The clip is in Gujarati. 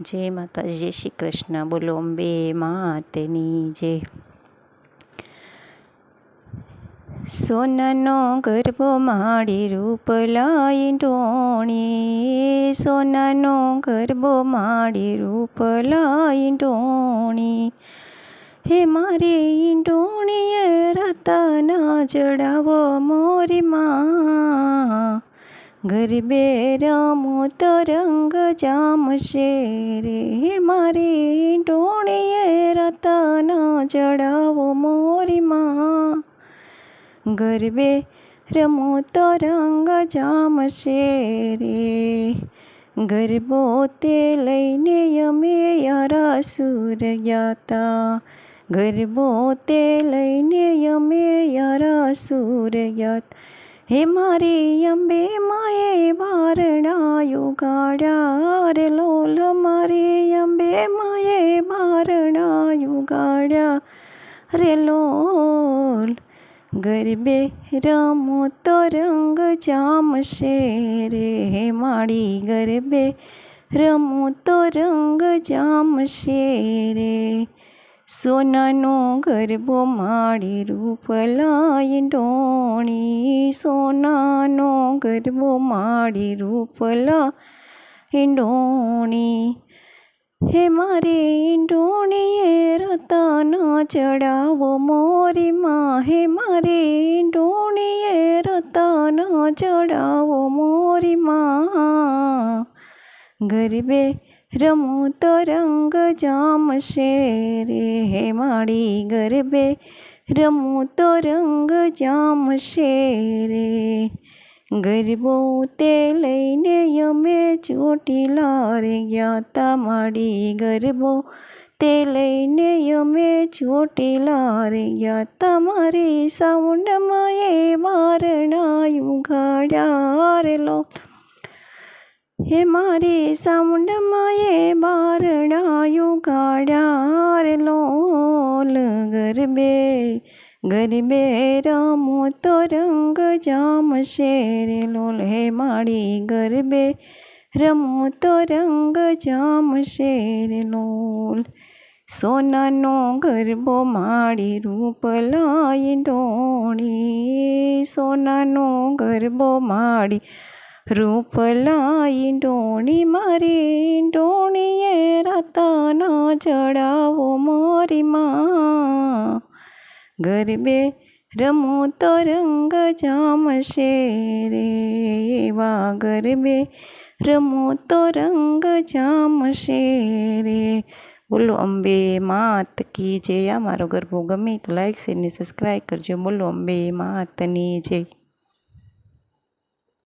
જય માતા જય શ્રી કૃષ્ણ, બોલો, અંબે માતની જય સોનાનો ગરબો માળી રૂપ લાઈ ઢોણી સોનાનો ગરબો માળી રૂપ લાઈ ઢોણી હે મારી ઈંડોણીએ રતના જડાવો મોરી માં ગરબે રમો તરંગ જામશે રે. મારી ટોણીએ રતન જડાવો મોરીમાં ગરબે રમો તરંગ જામશે રે. ગરબો તે લઈને અમે યારા સુર ગયા ગરબો તે લઈને અમે યારા સુર ગયા હે મારી અંબે માએ બારણાયું ગાડ્યા રે લોલ મારી અંબે માએ બારણાયું ગાડ્યા રે લોલ. ગરબે રમો તો રંગ જામશે રે માડી ગરબે રમો તો રંગ જામશે રે. સોનાનો ગરબો માડી રૂપ લાઈ ઢોણી સોનાનો ગરબો માડી રૂપલા ઢોણી હે મારી ઢોણીએ રતન ચડાવો મોરીમાં. હે મારી ઢોણીએ રતન ચડાવો મોરીમાં. ગરબે રમો તરંગ રંગ જામશે રે. હે માડી ગરબે રમો તો રંગ જામશે રે. ગરબો તે લઈને અમે ચોટીલા રે ગયા તા માડી ગરબો તે લઈને અમે ચોટીલા રે ગયા તમારી સાઉન્ડમાં એ મારણાયું ગાડ્યા રે લો. હે મારી સાઉન્ડમાં એ બારણાયું ગાડ્યા રે ગરબે ગરબે રમો તો રંગ જામશે રે લોલ હે મારી ગરબે રમો તો રંગ જામશે રે લોલ. સોનાનો ગરબો માળી રૂપ લાઈ ડોણી સોનાનો ગરબો માડી રૂપ લાઈ ડોણી મારી ડોણીએ રતના ચડાવો મારી માં ગરબે રમો તો રંગ જામશે રે એવા ગરબે રમો તો રંગ જામશે રે બોલો અંબે માત કી જય આ મારો ગરબો ગમે તો લાઈક શેર ને સબસ્ક્રાઈબ કરજો બોલો અંબે માતની જય